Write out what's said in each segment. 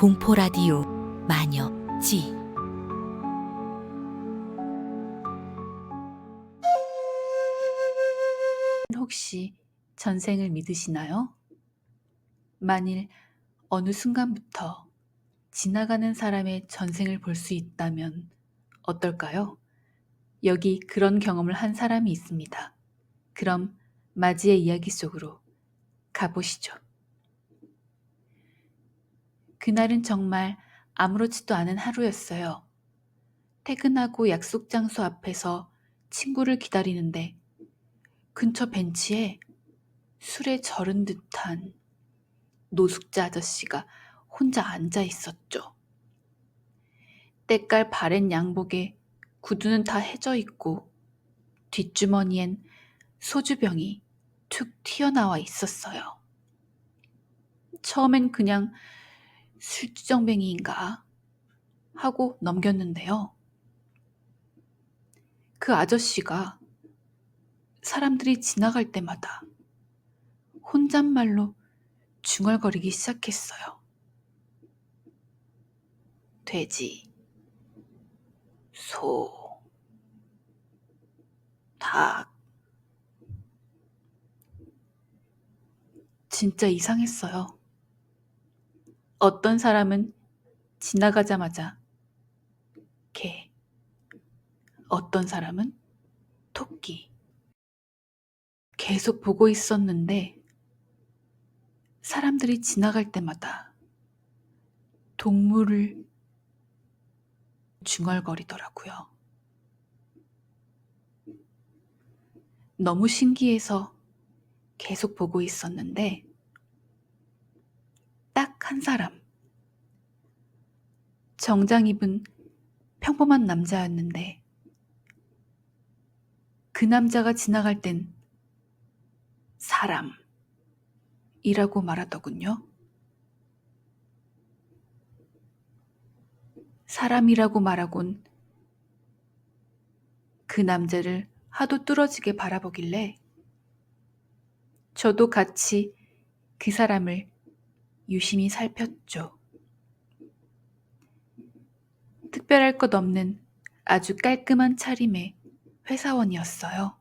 공포 라디오 마녀 지 혹시 전생을 믿으시나요? 만일 어느 순간부터 지나가는 사람의 전생을 볼 수 있다면 어떨까요? 여기 그런 경험을 한 사람이 있습니다. 그럼 마지의 이야기 속으로 가보시죠. 그날은 정말 아무렇지도 않은 하루였어요. 퇴근하고 약속 장소 앞에서 친구를 기다리는데 근처 벤치에 술에 절은 듯한 노숙자 아저씨가 혼자 앉아 있었죠. 때깔 바랜 양복에 구두는 다 해져 있고 뒷주머니엔 소주병이 툭 튀어나와 있었어요. 처음엔 그냥 술주정뱅이인가 하고 넘겼는데요. 그 아저씨가 사람들이 지나갈 때마다 혼잣말로 중얼거리기 시작했어요. 돼지, 소, 닭. 진짜 이상했어요. 어떤 사람은 지나가자마자 개, 어떤 사람은 토끼. 계속 보고 있었는데 사람들이 지나갈 때마다 동물을 중얼거리더라고요. 너무 신기해서 계속 보고 있었는데 딱 한 사람. 정장 입은 평범한 남자였는데 그 남자가 지나갈 땐 사람이라고 말하더군요. 사람이라고 말하곤 그 남자를 하도 뚫어지게 바라보길래 저도 같이 그 사람을 유심히 살폈죠. 특별할 것 없는 아주 깔끔한 차림의 회사원이었어요.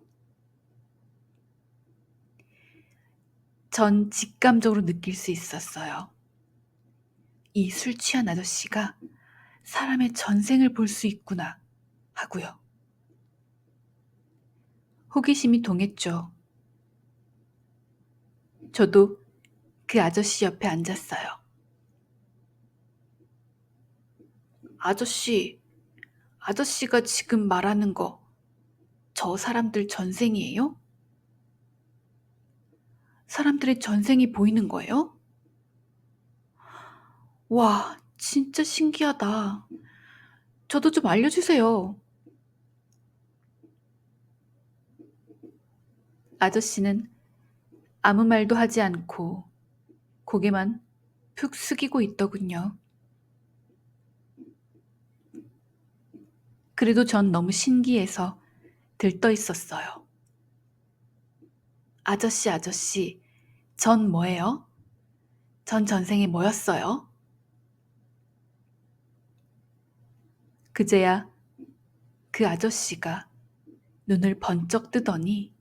전 직감적으로 느낄 수 있었어요. 이 술 취한 아저씨가 사람의 전생을 볼 수 있구나 하고요. 호기심이 동했죠. 저도 그 아저씨 옆에 앉았어요. 아저씨, 아저씨가 지금 말하는 거 저 사람들 전생이에요? 사람들의 전생이 보이는 거예요? 와, 진짜 신기하다. 저도 좀 알려주세요. 아저씨는 아무 말도 하지 않고 고개만 푹 숙이고 있더군요. 그래도 전 너무 신기해서 들떠 있었어요. 아저씨, 아저씨, 전 뭐예요? 전 전생에 뭐였어요? 그제야 그 아저씨가 눈을 번쩍 뜨더니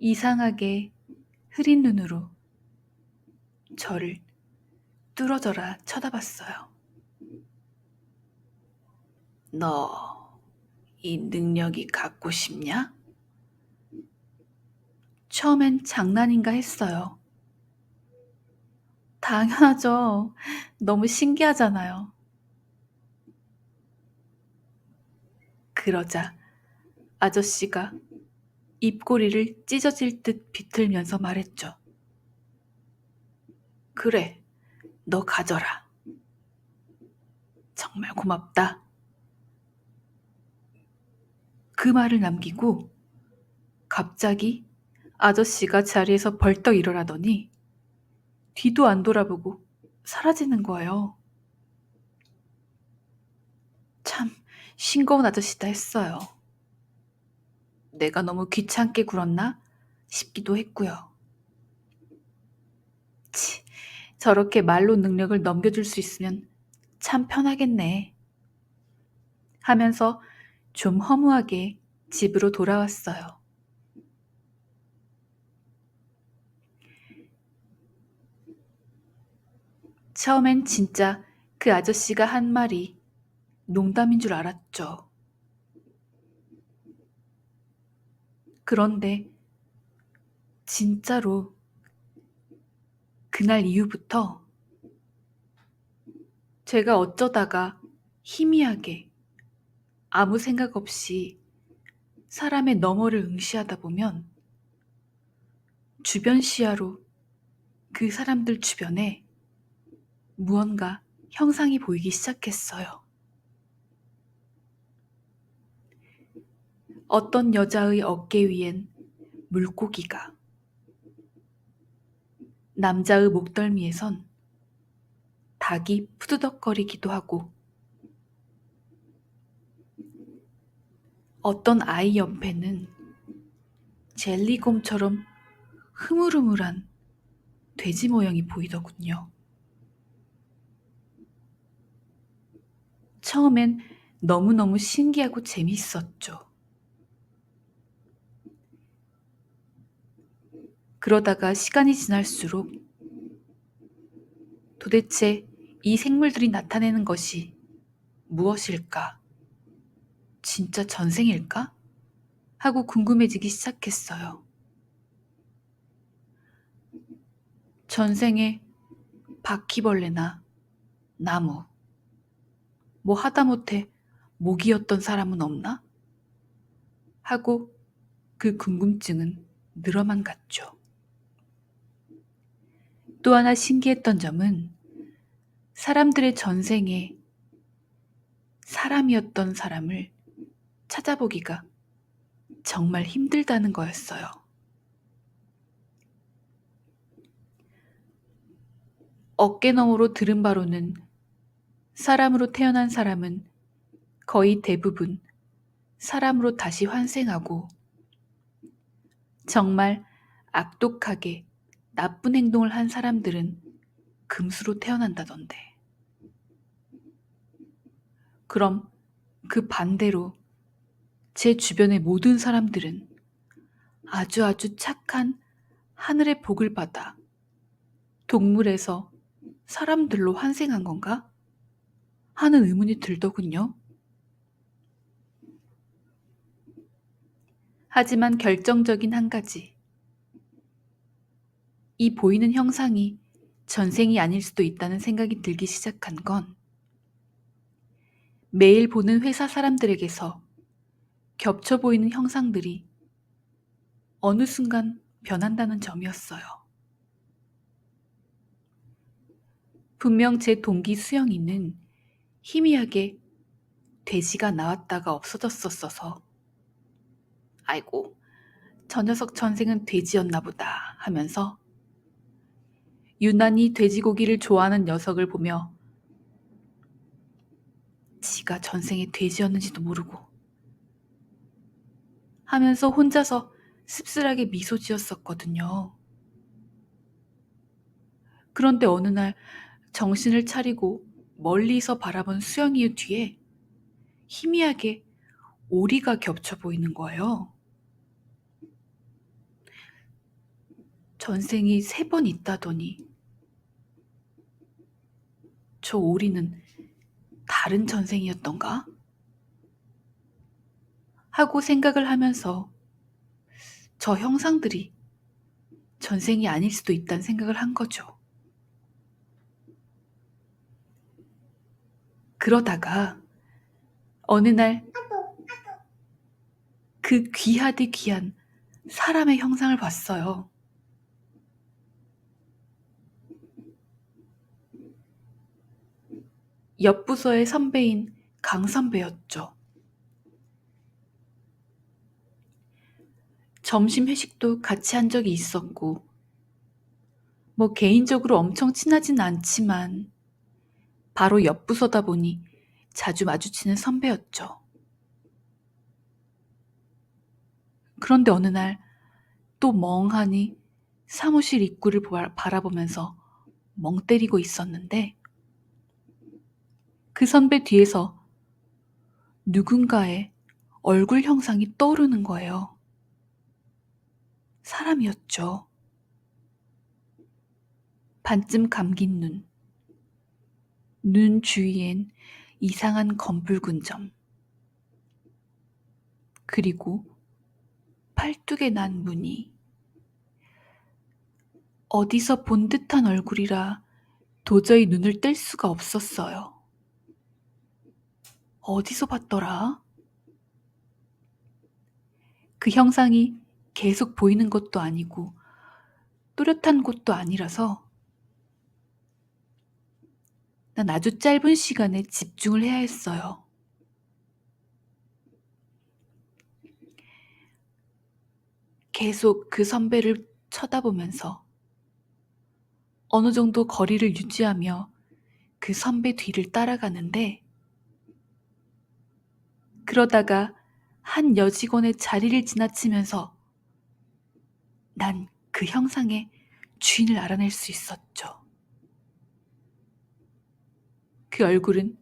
이상하게 흐린 눈으로 저를 뚫어져라 쳐다봤어요. 너 이 능력이 갖고 싶냐? 처음엔 장난인가 했어요. 당연하죠. 너무 신기하잖아요. 그러자 아저씨가 입꼬리를 찢어질 듯 비틀면서 말했죠. 그래, 너 가져라. 정말 고맙다. 그 말을 남기고 갑자기 아저씨가 자리에서 벌떡 일어나더니 뒤도 안 돌아보고 사라지는 거예요. 참 싱거운 아저씨다 했어요. 내가 너무 귀찮게 굴었나 싶기도 했고요. 치, 저렇게 말로 능력을 넘겨줄 수 있으면 참 편하겠네. 하면서 좀 허무하게 집으로 돌아왔어요. 처음엔 진짜 그 아저씨가 한 말이 농담인 줄 알았죠. 그런데 진짜로 그날 이후부터 제가 어쩌다가 희미하게 아무 생각 없이 사람의 너머를 응시하다 보면 주변 시야로 그 사람들 주변에 무언가 형상이 보이기 시작했어요. 어떤 여자의 어깨 위엔 물고기가, 남자의 목덜미에선 닭이 푸드덕거리기도 하고, 어떤 아이 옆에는 젤리곰처럼 흐물흐물한 돼지 모양이 보이더군요. 처음엔 너무너무 신기하고 재밌었죠. 그러다가 시간이 지날수록 도대체 이 생물들이 나타내는 것이 무엇일까? 진짜 전생일까? 하고 궁금해지기 시작했어요. 전생에 바퀴벌레나 나무, 뭐 하다못해 모기였던 사람은 없나? 하고 그 궁금증은 늘어만 갔죠. 또 하나 신기했던 점은 사람들의 전생에 사람이었던 사람을 찾아보기가 정말 힘들다는 거였어요. 어깨너머로 들은 바로는 사람으로 태어난 사람은 거의 대부분 사람으로 다시 환생하고 정말 악독하게 나쁜 행동을 한 사람들은 금수로 태어난다던데. 그럼 그 반대로 제 주변의 모든 사람들은 아주 아주 착한 하늘의 복을 받아 동물에서 사람들로 환생한 건가? 하는 의문이 들더군요. 하지만 결정적인 한 가지. 이 보이는 형상이 전생이 아닐 수도 있다는 생각이 들기 시작한 건 매일 보는 회사 사람들에게서 겹쳐 보이는 형상들이 어느 순간 변한다는 점이었어요. 분명 제 동기 수영이는 희미하게 돼지가 나왔다가 없어졌었어서 아이고 저 녀석 전생은 돼지였나 보다 하면서 유난히 돼지고기를 좋아하는 녀석을 보며 지가 전생에 돼지였는지도 모르고 하면서 혼자서 씁쓸하게 미소 지었었거든요. 그런데 어느 날 정신을 차리고 멀리서 바라본 수영이의 뒤에 희미하게 오리가 겹쳐 보이는 거예요. 전생이 세 번 있다더니 저 오리는 다른 전생이었던가? 하고 생각을 하면서 저 형상들이 전생이 아닐 수도 있다는 생각을 한 거죠. 그러다가 어느 날 그 귀하디 귀한 사람의 형상을 봤어요. 옆 부서의 선배인 강 선배였죠. 점심 회식도 같이 한 적이 있었고, 뭐 개인적으로 엄청 친하진 않지만, 바로 옆 부서다 보니 자주 마주치는 선배였죠. 그런데 어느 날 또 멍하니 사무실 입구를 바라보면서 멍 때리고 있었는데 그 선배 뒤에서 누군가의 얼굴 형상이 떠오르는 거예요. 사람이었죠. 반쯤 감긴 눈, 눈 주위엔 이상한 검붉은 점, 그리고 팔뚝에 난 무늬. 어디서 본 듯한 얼굴이라 도저히 눈을 뗄 수가 없었어요. 어디서 봤더라? 그 형상이 계속 보이는 것도 아니고 뚜렷한 곳도 아니라서 난 아주 짧은 시간에 집중을 해야 했어요. 계속 그 선배를 쳐다보면서 어느 정도 거리를 유지하며 그 선배 뒤를 따라가는데 그러다가 한 여직원의 자리를 지나치면서 난 그 형상의 주인을 알아낼 수 있었죠. 그 얼굴은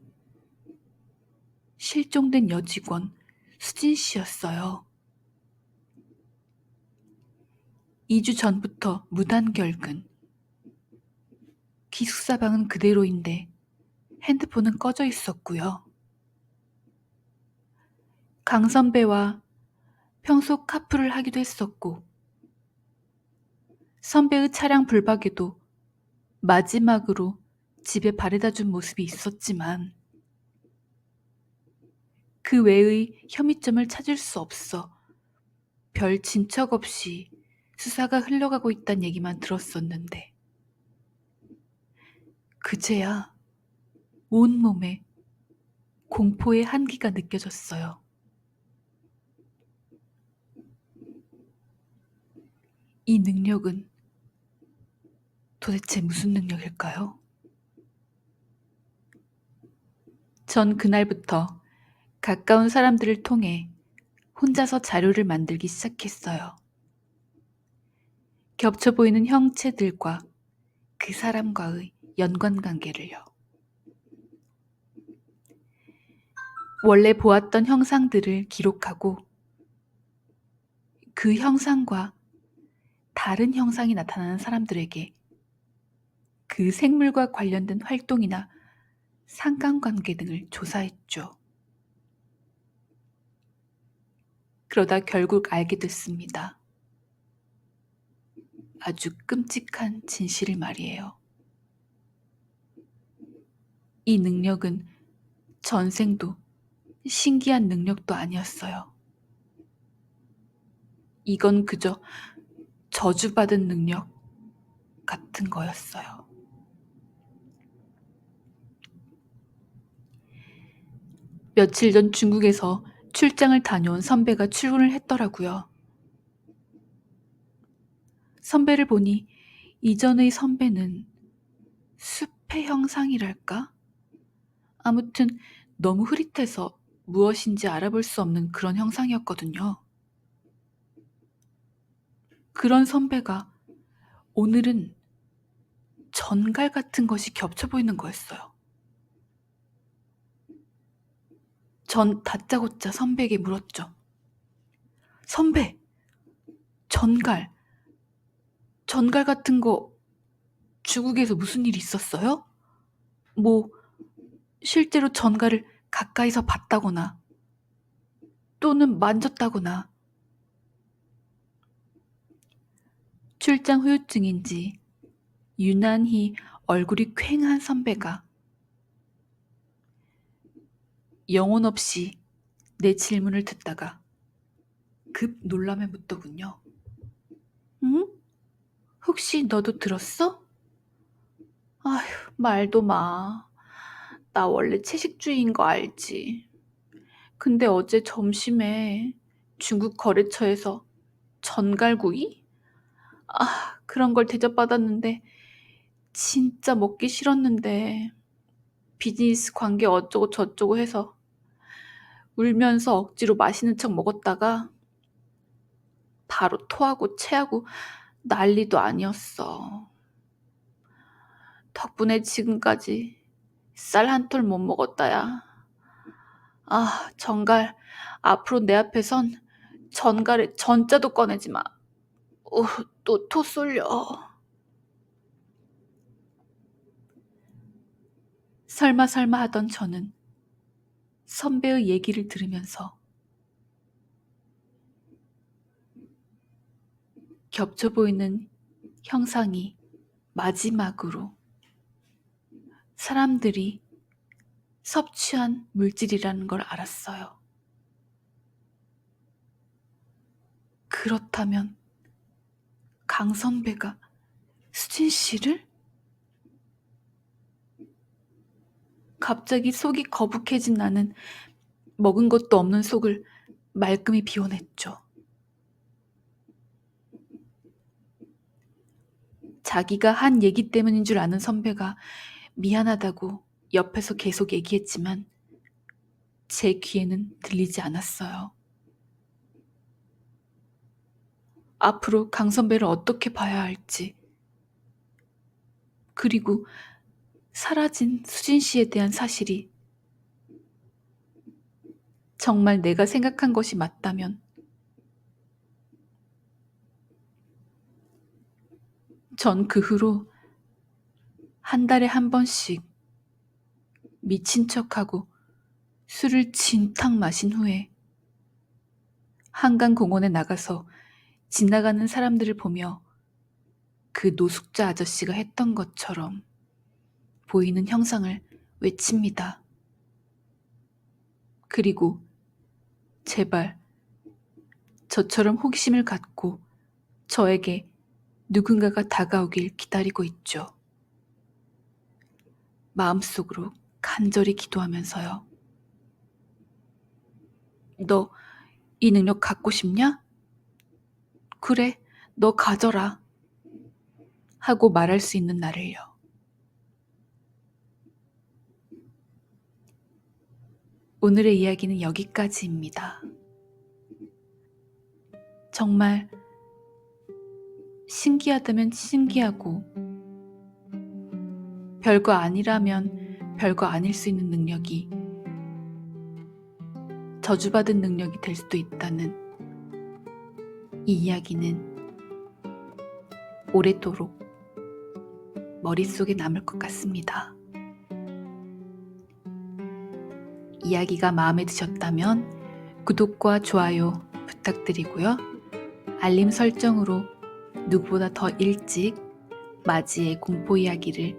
실종된 여직원 수진 씨였어요. 2주 전부터 무단결근. 기숙사방은 그대로인데 핸드폰은 꺼져 있었고요. 강 선배와 평소 카풀을 하기도 했었고, 선배의 차량 불박에도 마지막으로 집에 바래다 준 모습이 있었지만, 그 외의 혐의점을 찾을 수 없어 별 진척 없이 수사가 흘러가고 있단 얘기만 들었었는데, 그제야 온몸에 공포의 한기가 느껴졌어요. 이 능력은 도대체 무슨 능력일까요? 전 그날부터 가까운 사람들을 통해 혼자서 자료를 만들기 시작했어요. 겹쳐 보이는 형체들과 그 사람과의 연관 관계를요. 원래 보았던 형상들을 기록하고 그 형상과 다른 형상이 나타나는 사람들에게 그 생물과 관련된 활동이나 상관관계 등을 조사했죠. 그러다 결국 알게 됐습니다. 아주 끔찍한 진실을 말이에요. 이 능력은 전생도 신기한 능력도 아니었어요. 이건 그저 저주받은 능력 같은 거였어요. 며칠 전 중국에서 출장을 다녀온 선배가 출근을 했더라고요. 선배를 보니 이전의 선배는 숲의 형상이랄까? 아무튼 너무 흐릿해서 무엇인지 알아볼 수 없는 그런 형상이었거든요. 그런 선배가 오늘은 전갈 같은 것이 겹쳐 보이는 거였어요. 전 다짜고짜 선배에게 물었죠. 선배, 전갈, 전갈 같은 거 중국에서 무슨 일이 있었어요? 뭐, 실제로 전갈을 가까이서 봤다거나, 또는 만졌다거나, 출장 후유증인지 유난히 얼굴이 퀭한 선배가 영혼 없이 내 질문을 듣다가 급 놀람에 묻더군요. 응? 혹시 너도 들었어? 아휴, 말도 마. 나 원래 채식주의인 거 알지. 근데 어제 점심에 중국 거래처에서 전갈구이? 아, 그런 걸 대접받았는데 진짜 먹기 싫었는데 비즈니스 관계 어쩌고 저쩌고 해서 울면서 억지로 맛있는 척 먹었다가 바로 토하고 체하고 난리도 아니었어. 덕분에 지금까지 쌀 한 톨 못 먹었다야. 아, 전갈. 앞으로 내 앞에선 전갈에 전자도 꺼내지 마. 어, 또 토 쏠려. 설마 설마 하던 저는 선배의 얘기를 들으면서 겹쳐 보이는 형상이 마지막으로 사람들이 섭취한 물질이라는 걸 알았어요. 그렇다면 강 선배가 수진 씨를? 갑자기 속이 거북해진 나는 먹은 것도 없는 속을 말끔히 비워냈죠. 자기가 한 얘기 때문인 줄 아는 선배가 미안하다고 옆에서 계속 얘기했지만 제 귀에는 들리지 않았어요. 앞으로 강 선배를 어떻게 봐야 할지, 그리고 사라진 수진 씨에 대한 사실이 정말 내가 생각한 것이 맞다면 전 그 후로 한 달에 한 번씩 미친 척하고 술을 진탕 마신 후에 한강 공원에 나가서 지나가는 사람들을 보며 그 노숙자 아저씨가 했던 것처럼 보이는 형상을 외칩니다. 그리고 제발 저처럼 호기심을 갖고 저에게 누군가가 다가오길 기다리고 있죠. 마음속으로 간절히 기도하면서요. 너 이 능력 갖고 싶냐? 그래, 너 가져라. 하고 말할 수 있는 나를요. 오늘의 이야기는 여기까지입니다. 정말 신기하다면 신기하고 별거 아니라면 별거 아닐 수 있는 능력이 저주받은 능력이 될 수도 있다는 이 이야기는 오래도록 머릿속에 남을 것 같습니다. 이야기가 마음에 드셨다면 구독과 좋아요 부탁드리고요. 알림 설정으로 누구보다 더 일찍 마지의 공포 이야기를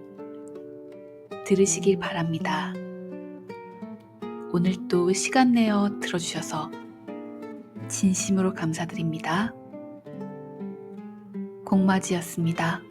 들으시길 바랍니다. 오늘도 시간 내어 들어주셔서 진심으로 감사드립니다. 공마지였습니다.